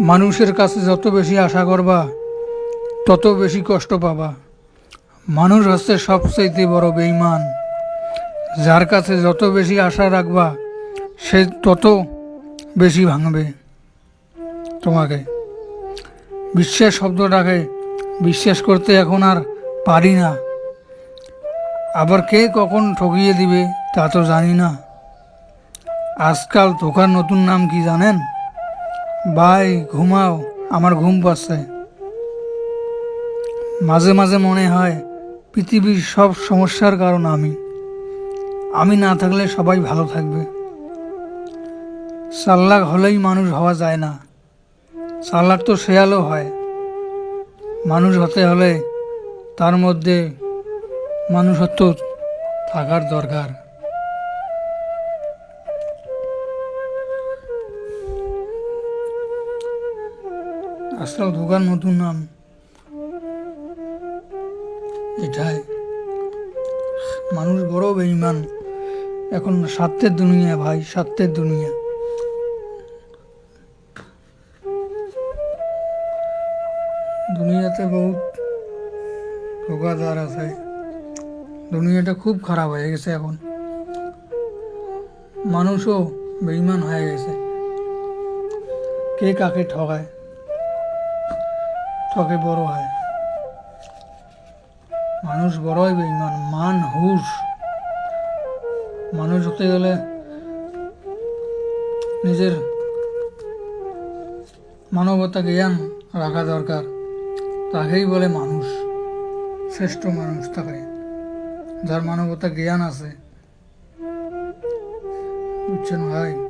মানুষের কাছে যত বেশি আশা করবা, তত বেশি কষ্ট পাবা। মানুষ হচ্ছে সবচাইতে বড় বেইমান যার কাছে যত বেশি আশা রাখবা, সে তত বেশি ভাঙবে। তোমাকে বিশ্বাস শব্দটাকে বিশ্বাস করতে এখন আর পারি না। আবার কে কখন ঠকিয়ে দিবে তা তো জানি না। আজকাল ধোকার নতুন নাম কি জানেন? ভাই, ঘুমাও, আমার ঘুম পাচ্ছে। মাঝে মাঝে মনে হয়, পৃথিবীর সব সমস্যার কারণ আমি। আমি না থাকলে সবাই ভালো থাকবে। চাল্লাক হলেই মানুষ হওয়া যায় না। চাল্লাক তো শেয়ালও হয়। মানুষ হতে হলে তার মধ্যে মানুষত্ব থাকার দরকার। আজকাল ধোকার নতুন নাম। এটাই। মানুষ বড় বেইমান এখন স্বার্থের দুনিয়া ভাই স্বার্থের দুনিয়া। দুনিয়াতে বহুত ধোকাদার আছে। দুনিয়াটা খুব খারাপ হয়ে গেছে এখন। মানুষও বেইমান হয়ে গেছে। কে কাকে ঠকায় ঠকে বড় হয়? মানুষ বড়ই বেইমান মান হুশ। মানুষ হতে গেলে নিজের মানবতা, জ্ঞান রাখা দরকার। তাকেই বলে মানুষ, শ্রেষ্ঠ মানুষ তাকে। যার মানবতা, জ্ঞান আছে, বুঝছেন ভাই?